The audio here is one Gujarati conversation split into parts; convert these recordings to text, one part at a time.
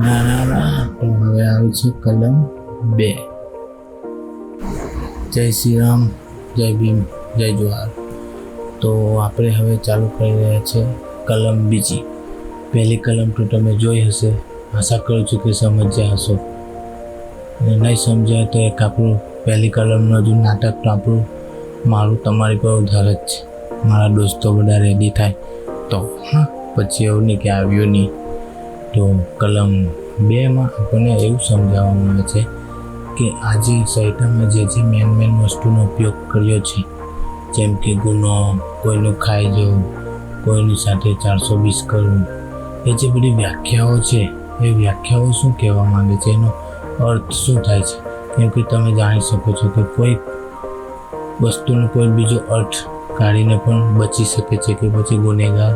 હવે આવે છે કલમ બે. જય શ્રી રામ જય ભીમ, જય જુહાર. તો આપણે હવે ચાલુ કરી રહ્યા છે કલમ બીજી. પહેલી કલમ તો તમે જોઈ હશે. આશા કરું છું કે સમજ્યા હશો. અને નહીં સમજાય તો એક આપણું પહેલી કલમનું હજુ નાટક તો આપણું, મારું, તમારી પર ઉધાર જ છે. મારા દોસ્તો બધા રેડી થાય. તો, હા, પછી એવું નહીં કે આવ્યું નહીં. તો કલમ બેમાં આપણને એવું સમજાવવામાં આવે છે કે આજે સાહિત્યમાં જે જે મેન મેન વસ્તુનો ઉપયોગ કર્યો છે, જેમ કે ગુનો, કોઈનું ખાઈ જવું, કોઈની સાથે ચારસો વીસ કરવું, એ જે બધી વ્યાખ્યાઓ છે, એ વ્યાખ્યાઓ શું કહેવા માંગે છે? એનો અર્થ શું થાય છે? કેમ કે તમે જાણી શકો છો કે કોઈ વસ્તુનો કોઈ બીજો અર્થ કાઢીને પણ બચી શકે છે કે પછી ગુનેગાર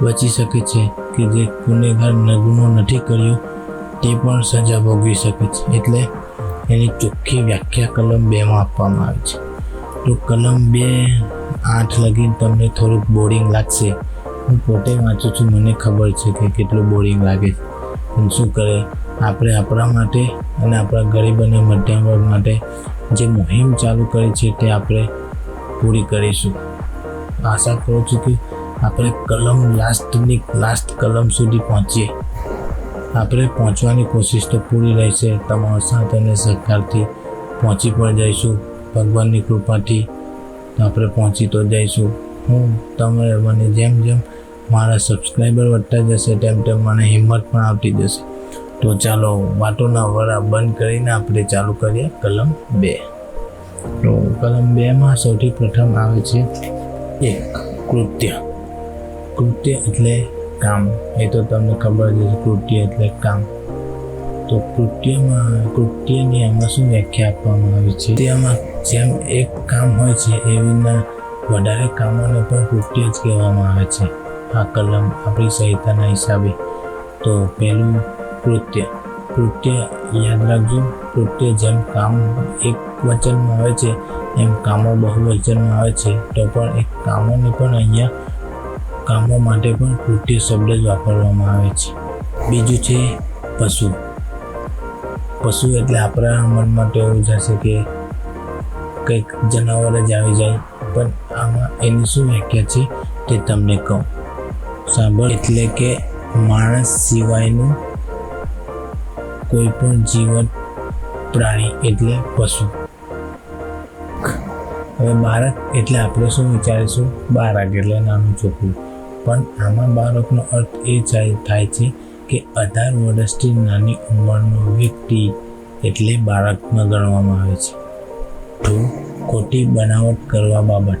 બચી શકે છે કે જે ગુનેગાર ગુનો નથી કર્યો, તે પણ સજા ભોગવી શકે છે. એટલે એની ચોખ્ખી વ્યાખ્યા કલમ બેમાં આપવામાં આવે છે. તો કલમ બે આઠ લગીને તમને થોડુંક બોરિંગ લાગશે. હું પોતે વાંચું છું, મને ખબર છે કે કેટલું બોરિંગ લાગે છે. પણ શું કરે? આપણે આપણા માટે અને આપણા ગરીબ અને મધ્યમ વર્ગ માટે જે મુહિમ ચાલુ કરી છે, તે આપણે પૂરી કરીશું. આશા કરું છું કે આપણે કલમ લાસ્ટની, લાસ્ટ કલમ સુધી પહોંચીએ. આપણે પહોંચવાની કોશિશ તો પૂરી રહેશે. તમારો સાથ અને સહકારથી પહોંચી પણ જઈશું. ભગવાનની કૃપાથી આપણે પહોંચી તો જઈશું. હું તમે મને જેમ જેમ મારા સબસ્ક્રાઈબર વધતા જશે, તેમ તેમ મને હિંમત પણ આવતી જશે. તો ચાલો, વાતોના વરા બંધ કરીને આપણે ચાલુ કરીએ કલમ બે. તો કલમ બેમાં સૌથી પ્રથમ આવે છે એક કૃત્ય. કૃત્ય એટલે કામ. એ તો તમને ખબર જ છે કૃત્ય એટલે કામ. તો કૃત્યમાં, કૃત્યની એમાં શું વ્યાખ્યા આપવામાં આવી છે? તેમાં જેમ એક કામ હોય છે એવીના વધારે કામોને પણ કૃત્ય જ કહેવામાં આવે છે. આ કલમ આપણી સંહિતાના હિસાબે. તો પહેલું કૃત્ય. કૃત્ય યાદ રાખજો. કૃત્ય જેમ કામ એક વચનમાં આવે છે, એમ કામો બહુવચનમાં આવે છે. તો પણ એક કામોને પણ અહીંયા કામો માટે પણ કૃત્ય શબ્દ જ વાપરવામાં આવે છે. બીજું છે પશુ. પશુ એટલે આપણા મનમાં એવું જશે કે કંઈક જનાવર જ આવી જાય. પણ આમાં એની શું વ્યાખ્યા છે તે તમને કહું. સાંભળ. એટલે કે માણસ સિવાયનું કોઈ પણ જીવન પ્રાણી એટલે પશુ. હવે બાળક એટલે આપણે શું વિચારીશું? બાળક એટલે નાનું છોકરું. પણ આમાં બાળકનો અર્થ એ થાય છે કે અઢાર વર્ષથી નાની ઉંમરનો વ્યક્તિ એટલે બાળકમાં ગણવામાં આવે છે. તો ખોટી બનાવટ કરવા બાબત.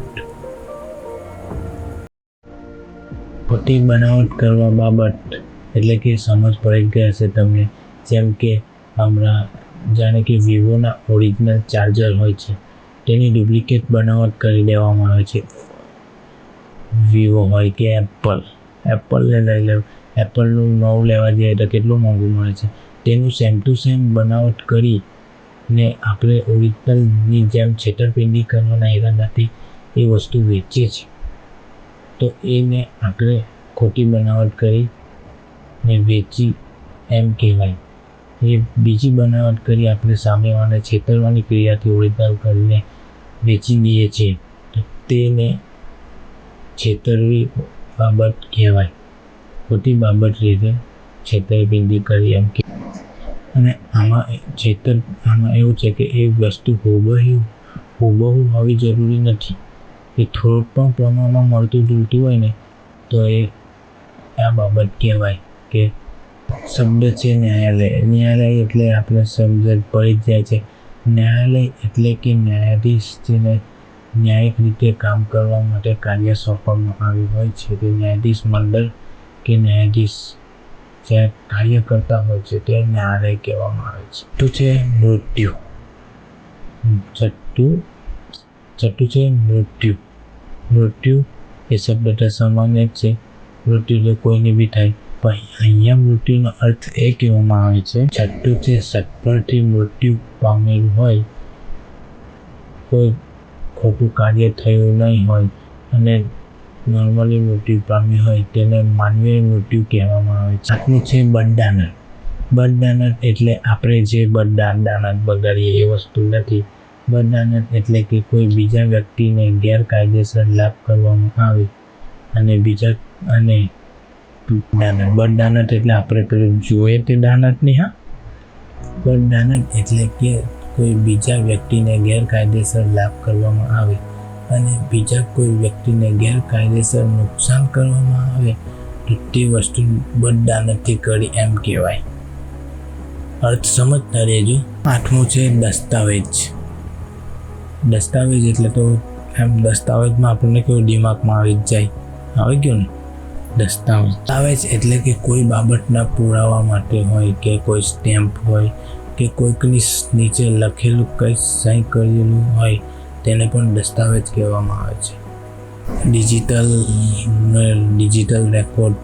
ખોટી બનાવટ કરવા બાબત એટલે કે સમજ પડી ગઈ હશે તમને. જેમ કે હમણાં જાણે કે વિવોના ઓરિજિનલ ચાર્જર હોય છે. તેની ડુપ્લિકેટ બનાવટ કરી દેવામાં આવે છે. વિવો હોય કે એપલ એપલને લઈ લો એપલનું નવું લેવા જઈએ તો કેટલું મોંઘું મળે છે? તેનું સેમ ટુ સેમ બનાવટ કરી ને આપણે ઓરિજિનલની જેમ છેતરપિંડી કરવાના ઈરાદાથી એ વસ્તુ વેચીએ છીએ. તો એને આપણે ખોટી બનાવટ કરી ને વેચી એમ કહેવાય. એ બીજી બનાવટ કરી આપણે સામેવાળાને છેતરવાની ક્રિયાથી ઓરિજિનલ કરીને વેચી દઈએ છીએ. તેને છેતરવી બાબત કહેવાય. ખોટી બાબત રીતે છેતરપિંડી કરી એમ કે અને આમાં છેતર આમાં એવું છે કે એ વસ્તુ હુબહુ હુબહુ હોવી જરૂરી નથી. એ થોડુંક પણ પ્રમાણમાં મળતું જુલતું હોય ને, તો એ આ બાબત કહેવાય કે શબ્દ છે ન્યાયાલય. ન્યાયાલય એટલે આપણે સમજ પડી જ જાય છે. ન્યાયાલય એટલે કે ન્યાયાધીશ જેને ન્યાયિક રીતે કામ કરવા માટે કાર્ય સોંપવામાં આવ્યું હોય છે. તે ન્યાયાધીશ મંડળ કે ન્યાયાધીશ જ્યાં કાર્ય કરતા હોય છે તે ન્યાયાલય કહેવામાં આવે છે. તો છે મૃત્યુ. છઠ્ઠું છઠ્ઠું છે મૃત્યુ. મૃત્યુ એ શબ્દ સામાન્ય છે. મૃત્યુ એટલે કોઈને બી થાય, પણ અહીંયા મૃત્યુનો અર્થ એ કહેવામાં આવે છે છઠ્ઠું છે સત્પરથી મૃત્યુ પામેલું હોય, કોઈ ખોટું કાર્ય થયું નહીં હોય અને નોર્મલી મૃત્યુ પામ્યું હોય તેને માનવીય મૃત્યુ કહેવામાં આવે છે. આટલું છે બંધારણ બદદાનત એટલે આપણે જે બદદાન દાનત બગાડીએ એ વસ્તુ નથી. બદદાનત એટલે કે કોઈ બીજા વ્યક્તિને ગેરકાયદેસર લાભ કરવામાં આવે અને બીજા અને દાનત બદદાનત એટલે આપણે પેલું જોઈએ તે દાનત નહીં હા? બદદાનત એટલે કે કોઈ બીજા વ્યક્તિને ગેરકાયદેસર લાભ કરવામાં આવે અને બીજા કોઈ વ્યક્તિને ગેરકાયદેસર નુકસાન કરવામાં આવે, તો તે વસ્તુ બદદાનતથી કરી એમ કહેવાય. અર્થ સમજતા રહેજો. આઠમું છે દસ્તાવેજ. દસ્તાવેજ એટલે તો એમ દસ્તાવેજમાં આપણને કેવું દિમાગમાં આવી જ જાય. આવી ગયું ને? દસ્તાવેજ. દસ્તાવેજ એટલે કે કોઈ બાબતના પુરાવા માટે હોય કે કોઈ સ્ટેમ્પ હોય કે કોઈકની નીચે લખેલું કંઈ સહી કરેલું હોય, તેને પણ દસ્તાવેજ કહેવામાં આવે છે. ડિજિટલ ડિજિટલ રેકોર્ડ,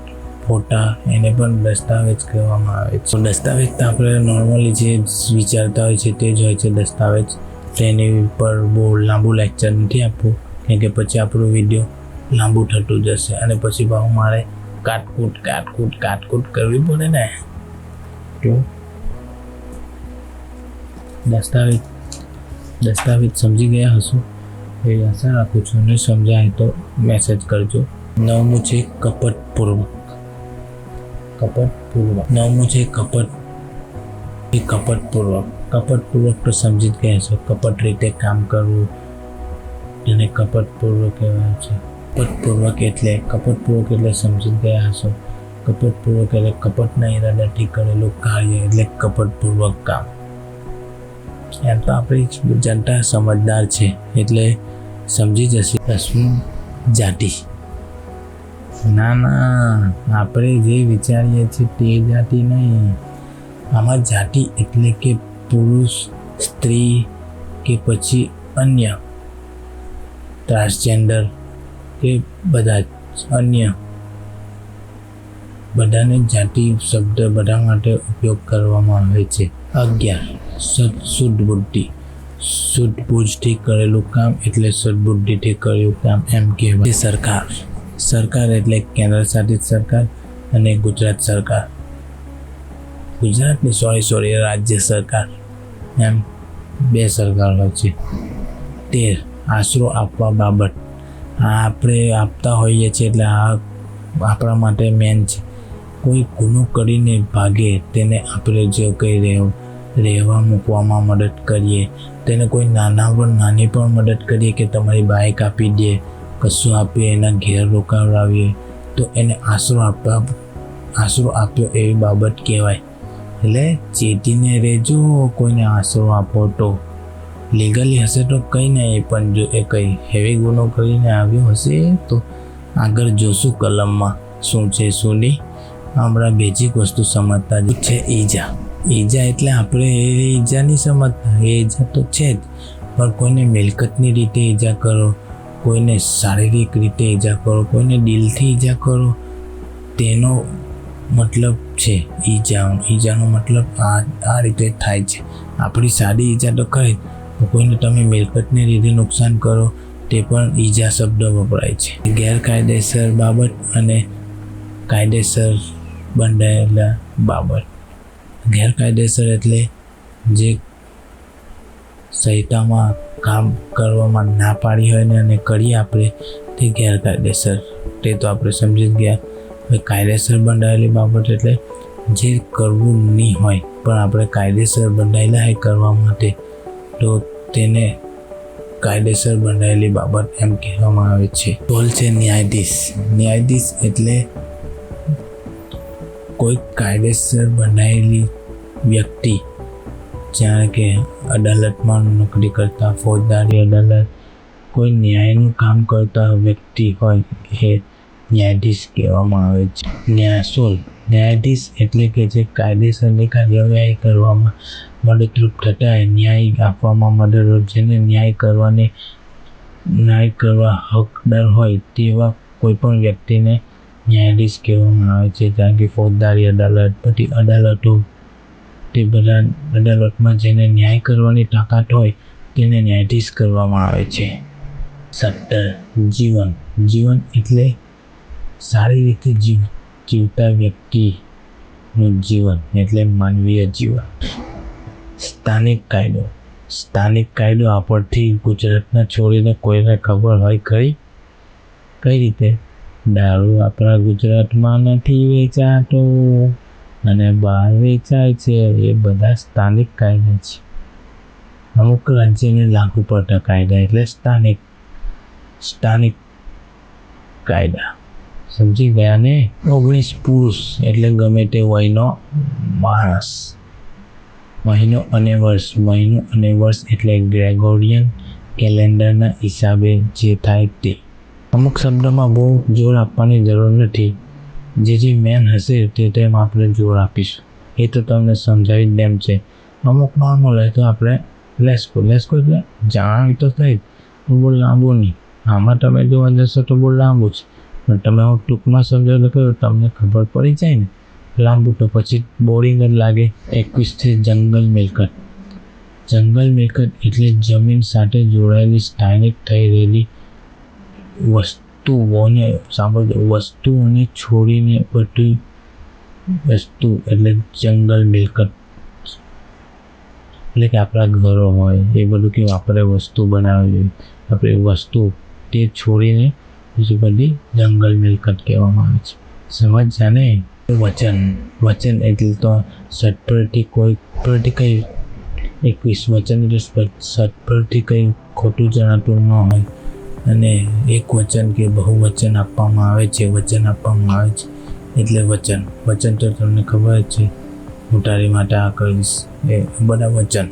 ફોટા એને પણ દસ્તાવેજ કહેવામાં આવે છે. દસ્તાવેજ તો આપણે નોર્મલી જે વિચારતા હોય છે તે જ હોય છે દસ્તાવેજ. તેની પર બહુ લાંબુ લેક્ચર નથી આપવું, કેમ કે પછી આપણો વીડિયો લાંબુ થતું જશે અને પછી ભાવ મારે કાટકૂટ કાટકૂટ કાટકૂટ કરવી પડે ને? તો દસ્તાવેજ દસ્તાવેજ સમજી ગયા હશો? એ આશા રાખું છું. નહીં સમજાય તો મેસેજ કરજો. નવમું છે કપટપૂર્વક. કપટપૂર્વક. નવમું છે કપટ, એ કપટપૂર્વક. કપટપૂર્વક તો સમજી જ ગયા છો કપટ રીતે કામ કરવું એને કપટપૂર્વક કહેવાય છે. કપટપૂર્વક એટલે કપટપૂર્વક એટલે સમજી ગયા હશો. કપટપૂર્વક એટલે કપટના ઈરાદાથી કરેલું કાર્ય એટલે કપટપૂર્વક કામ. એમ તો આપણી જનતા સમજદાર છે, એટલે સમજી જશે. રશ્મિ જાતિ. ના ના, આપણે જે વિચારીએ છીએ તે જાતિ નહીં. આમાં જાતિ એટલે કે પુરુષ, સ્ત્રી કે પછી અન્ય. ટ્રાન્સજેન્ડર કે બધા અન્ય. બધાને જાતિ શબ્દ બધા માટે ઉપયોગ કરવામાં આવે છે. અગિયાર સદ શુદ્ધ બુદ્ધિ. શુદ્ધ બુદ્ધિથી કરેલું કામ એટલે સદબુદ્ધિથી કરેલું કામ એમ કહેવાય. સરકાર. સરકાર એટલે કેન્દ્ર શાસિત સરકાર અને ગુજરાત સરકાર. ગુજરાતની સોરી સોરી રાજ્ય સરકાર એમ બે સરકાર હોય છે. તેર, આશરો આપવા બાબત. આ આપણે આપતા હોઈએ છીએ એટલે આ આપણા માટે મેન છે. કોઈ ગુનો કરીને ભાગે, તેને આપણે જો કંઈ રહેવું, રહેવા મૂકવામાં મદદ કરીએ, તેને કોઈ નાના પણ, નાની પણ મદદ કરીએ કે તમારી બાઇક આપી દે, કશું આપીએ, એના ઘેર રોકાવડાવીએ, તો એને આશરો આપવા, આશરો આપ્યો એવી બાબત કહેવાય. એટલે ચેતીને રહેજો, કોઈને આશરો આપો તો. લીગલી હશે તો કંઈ નહીં, પણ જો એ કંઈ હેવી ગુનો કરીને આવ્યો હશે, તો આગળ જોશું કલમમાં શું છે, શું નહીં. હમણાં બેઝિક વસ્તુ સમજતા જ છે ઈજા. ઈજા એટલે આપણે એ ઈજા નહીં સમજતા એ ઈજા તો છે જ, પણ કોઈને મિલકતની રીતે ઈજા કરો, કોઈને શારીરિક રીતે ઈજા કરો, કોઈને દિલથી ઈજા કરો, તેનો મતલબ છે ઈજા. ઈજાનો મતલબ આ આ રીતે થાય છે. આપણી સાદી ઈજા તો ખરી કોઈને તમે મિલકતની રીતે નુકસાન કરો, તે પણ ઈજા શબ્દ વપરાય છે. ગેરકાયદેસર બાબત અને કાયદેસર બંધાયેલા બાબત. ગેરકાયદેસર એટલે જે સંહિતામાં કામ કરવામાં ના પાડી હોય ને અને કરીએ આપણે તે ગેરકાયદેસર. તે તો આપણે સમજી જ ગયા. હવે કાયદેસર બંધાયેલી બાબત એટલે જે કરવું નહીં હોય, પણ આપણે કાયદેસર બંધાયેલા હોય કરવા માટે, તો તેને કાયદેસર બંધાયેલી બાબત એમ કહેવામાં આવે છે. ટોલ છે ન્યાયાધીશ. ન્યાયાધીશ એટલે કોઈ કાયદેસર બનાવેલી વ્યક્તિ, જાણે કે અદાલતમાં નોકરી કરતા ફોજદારી અદાલત, કોઈ ન્યાયનું કામ કરતા વ્યક્તિ હોય એ ન્યાયાધીશ કહેવામાં આવે છે. ન્યાયસોલ ન્યાયાધીશ એટલે કે જે કાયદેસરની કાર્યવાહી કરવામાં મદદરૂપ થતા ન્યાય આપવામાં મદદરૂપ, જેને ન્યાય કરવાની, ન્યાય કરવા હકદાર હોય તેવા કોઈ પણ વ્યક્તિને ન્યાયાધીશ કહેવામાં આવે છે, કારણ કે ફોજદારી અદાલત બધી અદાલતો તે બધા અદાલતમાં જેને ન્યાય કરવાની તાકાત હોય તેને ન્યાયાધીશ કરવામાં આવે છે. સત્તર, જીવન. જીવન એટલે સારી રીતે જીવ, જીવતા વ્યક્તિનું જીવન એટલે માનવીય જીવન. સ્થાનિક કાયદો. સ્થાનિક કાયદો આપણથી ગુજરાતના છોડીને કોઈને ખબર હોય ખરી કઈ રીતે? દારૂ આપણા ગુજરાતમાં નથી વેચાતો અને બહાર વેચાય છે એ બધા સ્થાનિક કાયદા છે. અમુક રાજ્યને લાગુ પડતા કાયદા એટલે સ્થાનિક સ્થાનિક કાયદા. સમજી ગયા ને? ઓગણીસ પુરુષ એટલે ગમે તે વયનો માણસ. મહિનો અને વર્ષ, મહિનો અને વર્ષ એટલે ગ્રેગોરિયન કેલેન્ડરના હિસાબે જે થાય તે. અમુક શબ્દમાં બહુ જોર આપવાની જરૂર નથી. જે જે મેન હશે તે તેમ આપણે જોર આપીશું. એ તો તમને સમજાવી જ દેમ છે. અમુક નોર્મલ હોય તો આપણે લેસકો. લેસકો એટલે જાણવી તો થઈ પણ બહુ લાંબુ નહીં. આમાં તમે જોવા જશો તો બહુ લાંબુ છે. પણ તમે હું ટૂંકમાં સમજાવ તો તમને ખબર પડી જાય ને, લાંબુ તો પછી બોરિંગ જ લાગે. એકવીસથી જંગલ મિલકત. જંગલ મિલકત એટલે જમીન સાથે જોડાયેલી સ્થાનિક થઈ રહેલી વસ્તુઓને સાંભળજો. વસ્તુઓને છોડીને બધી વસ્તુ એટલે જંગલ, મિલકત, એટલે કે આપણા ઘરો હોય, એ બધું કેવું આપણે વસ્તુ બનાવવી જોઈએ આપણે વસ્તુ તે છોડીને બીજી બધી જંગલ, મિલકત કહેવામાં આવે છે. સમજ જાને વચન. વચન એટલે તો સટપરથી કોઈ પરથી કંઈ, એકવીસ વચન એટલે સટપરથી કંઈ ખોટું જણાતું ન હોય. અને એક વચન કે બહુ વચન આપવામાં આવે છે, વચન આપવામાં આવે છે. એટલે વચન. વચન તો તમને ખબર જ છે. હું તારી માટે આ કરીશ એ બધા વચન.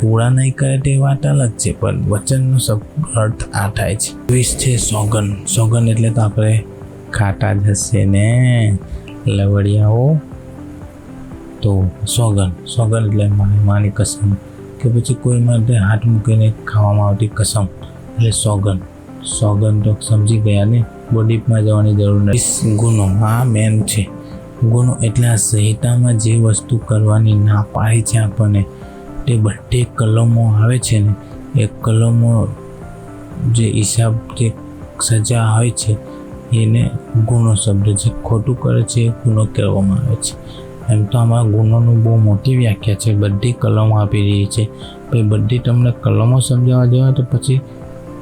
પૂરા નહીં કરે તે વાત અલગ છે, પણ વચનનો સબ અર્થ આ થાય છે. વીસ છે સોગન. સોગન એટલે તો આપણે ખાટા હશે ને લવડિયાઓ. તો સોગન. સોગન એટલે મારી માની કસમ. કે પછી કોઈ માટે હાથ મૂકીને ખાવામાં આવતી કસમ. એટલે સોગન સોગન તો સમજી ગયા ને? બોડીપમાં જવાની જરૂર નથી. ગુનો. આ મેન છે. ગુનો એટલે આ સંહિતામાં જે વસ્તુ કરવાની ના પાડી છે આપણને. તે બધી કલમો આવે છે ને, એ કલમો જે હિસાબ જે સજા હોય છે, એને ગુનો શબ્દ જે ખોટું કરે છે, એ ગુનો કહેવામાં આવે છે. એમ તો આમાં ગુનોનું બહુ મોટી વ્યાખ્યા છે. બધી કલમો આપી રહી છે. પછી બધી તમને કલમો સમજાવવા જવા તો પછી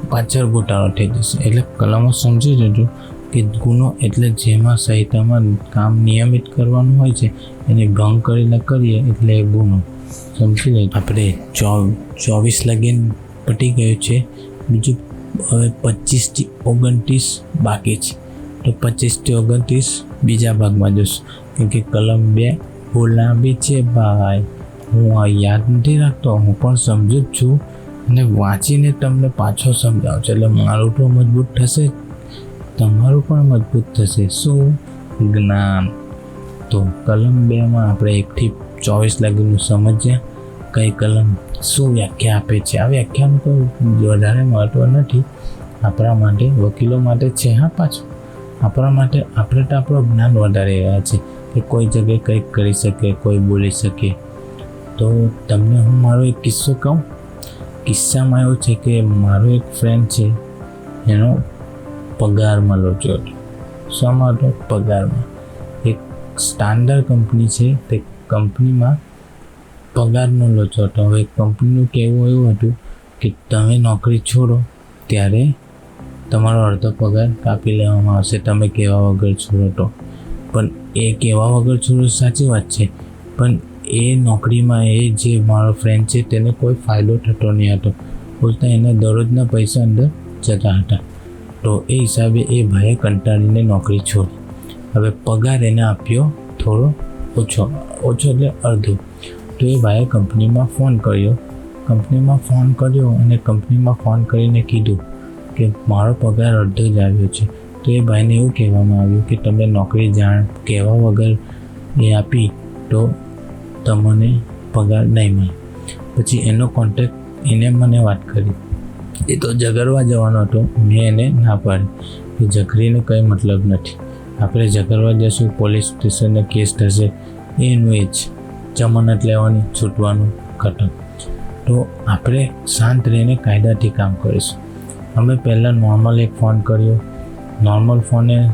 પાછળ ગોટાળો થઈ જશે. એટલે કલમો સમજી જજો કે ગુનો એટલે જેમાં સંહિતામાં કામ નિયમિત કરવાનું હોય છે, એને ભંગ કરીને કરીએ એટલે એ ગુનો. સમજી લે આપણે ચો ચોવીસ લગીન પટી ગયું છે. બીજું હવે પચીસથી ઓગણત્રીસ બાકી છે. તો પચીસથી ઓગણત્રીસ બીજા ભાગમાં જોશું. કેમ કે કલમ બે બહુ લાંબી છે ભાઈ. હું યાદ નથી રાખતો. હું પણ સમજુ જ છું. અને વાંચીને તમને પાછો સમજાવશે. એટલે મારું તો મજબૂત થશે. તમારું પણ મજબૂત થશે. શું? જ્ઞાન. તો કલમ બેમાં આપણે એકથી ચોવીસ લાગેલું સમજ્યા કઈ કલમ શું વ્યાખ્યા આપે છે? આ વ્યાખ્યાનું કોઈ વધારે મહત્ત્વ નથી. આપણા માટે, વકીલો માટે છે, હા, પાછું. આપણા માટે આપણે તો આપણું જ્ઞાન વધારે રહ્યા છે કે કોઈ જગ્યાએ કંઈક કરી શકે, કોઈ બોલી શકે. તો તમને હું મારો એક કિસ્સો કહું. કિસ્સામાં એવું છે કે મારો એક ફ્રેન્ડ છે, એનો પગારમાં લોચો હતો. શામાં હતો પગારમાં. એક સ્ટાન્ડર્ડ કંપની છે, તે કંપનીમાં પગારનો લોચો હતો હવે કંપનીનું કહેવું એવું હતું કે તમે નોકરી છોડો, ત્યારે તમારો અડધો પગાર કાપી લેવામાં આવશે. તમે કહેવા વગર છોડો તો. પણ એ કહેવા વગર છોડો સાચી વાત છે. પણ એ નોકરીમાં એ જે મારો ફ્રેન્ડ છે તેને કોઈ ફાયદો થતો નહીં હતો. બોલતા એના દરરોજના પૈસા અંદર જતા હતા. તો એ હિસાબે એ ભાઈએ કંટાળીને નોકરી છોડી. હવે પગાર એને આપ્યો થોડો ઓછો ઓછો એટલે અડધો. તો એ ભાઈએ કંપનીમાં ફોન કર્યો. કંપનીમાં ફોન કર્યો અને કંપનીમાં ફોન કરીને કીધું કે મારો પગાર અડધો જ આવ્યો છે. તો એ ભાઈને એવું કહેવામાં આવ્યું કે, તમે નોકરી જાણ કહેવા વગર એ આપી તો તમને પગાર નહીં મળે. પછી એનો કોન્ટેક્ટ એને મને વાત કરી. એ તો ઝઘડવા જવાનો હતો, મેં એને ના પાડી. કે ઝઘડીને કંઈ મતલબ નથી. આપણે ઝઘડવા જશું પોલીસ સ્ટેશનને કેસ થશે, એનું એ જ. જમાનત લેવાની, છૂટવાનું ખતમ તો આપણે શાંત રહીને કાયદાથી કામ કરીશું. અમે પહેલાં નોર્મલ એક ફોન કર્યો. નોર્મલ ફોને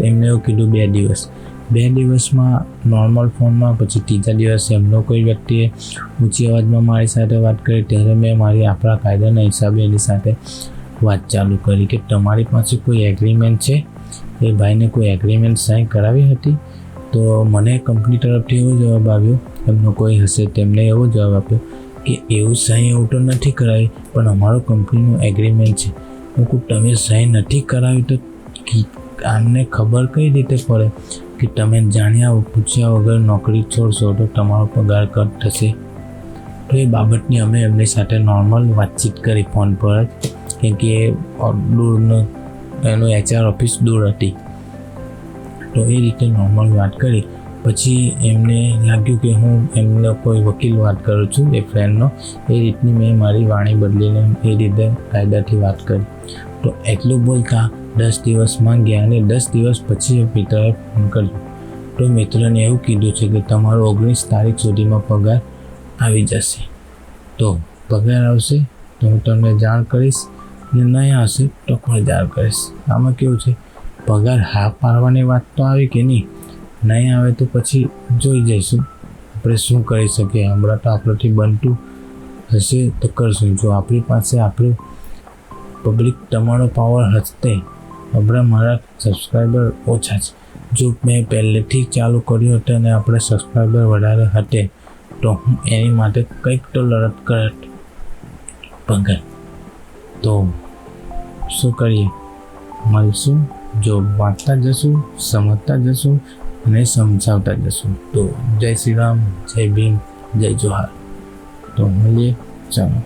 એમને એવું કીધું, બે દિવસ. બે દિવસમાં નોર્મલ ફોનમાં પછી ત્રીજા દિવસે એમનો કોઈ વ્યક્તિએ ઊંચી અવાજમાં મારી સાથે વાત કરી, ત્યારે મેં મારી આપણા કાયદાના હિસાબે એની સાથે વાત ચાલુ કરી કે તમારી પાસે કોઈ એગ્રીમેન્ટ છે? એ ભાઈને કોઈ એગ્રીમેન્ટ સાઇન કરાવી હતી? તો મને કંપની તરફથી એવો જવાબ આવ્યો, એમનો કોઈ હશે તેમને એવો જવાબ આપ્યો કે એવું સાઈન એવું તો નથી કરાવી પણ અમારો કંપનીનું એગ્રીમેન્ટ છે. હું કહું, તમે સાઈન નથી કરાવી તો આમને ખબર કઈ રીતે પડે? કે તમે જાણ્યા પૂછ્યા વગર નોકરી છોડશો તો તમારો પગાર કટ થશે. તો એ બાબતની અમે એમની સાથે નોર્મલ વાતચીત કરી ફોન પર કેમ કે દૂરનો એનું એચઆર ઓફિસ દૂર હતી. તો એ રીતે નોર્મલ વાત કરી. પછી એમને લાગ્યું કે હું એમનો કોઈ વકીલ વાત કરું છું, એ ફ્રેન્ડનો એ રીતની મેં મારી વાણી બદલીને એ રીતે કાયદાથી વાત કરી. તો એટલું બોલતા દસ દિવસ માંગ્યા અને દસ દિવસ પછી પિતાએ ફોન કર્યો. તો મિત્રને એવું કીધું છે કે તમારો ઓગણીસ તારીખ સુધીમાં પગાર આવી જશે. તો પગાર આવશે તો હું તમને જાણ કરીશ ને નહીં આવશે તો પણ જાણ કરીશ. આમાં કેવું છે? પગાર હા પાડવાની વાત તો આવી કે નહીં? નહીં આવે તો પછી જોઈ જઈશું. આપણે શું કરી શકીએ? હમણાં તો આપણાથી બનતું હશે તો કરશું. જો આપણી પાસે આપણું પબ્લિક તમારો પાવર હશે હમણાં મારા સબસ્ક્રાઈબર ઓછા છે. જો મેં પહેલેથી ચાલુ કર્યું હતું અને આપણે સબસ્ક્રાઈબર વધારે હતે તો હું એની માટે કંઈક તો લડત કરત. પગાર, તો શું કરીએ? મળશું જો વાંચતા જશું, સમજતા જશું અને સમજાવતા જશું. તો જય શ્રી રામ, જય ભીમ, જય જોહાર. તો મળીએ, ચાલો.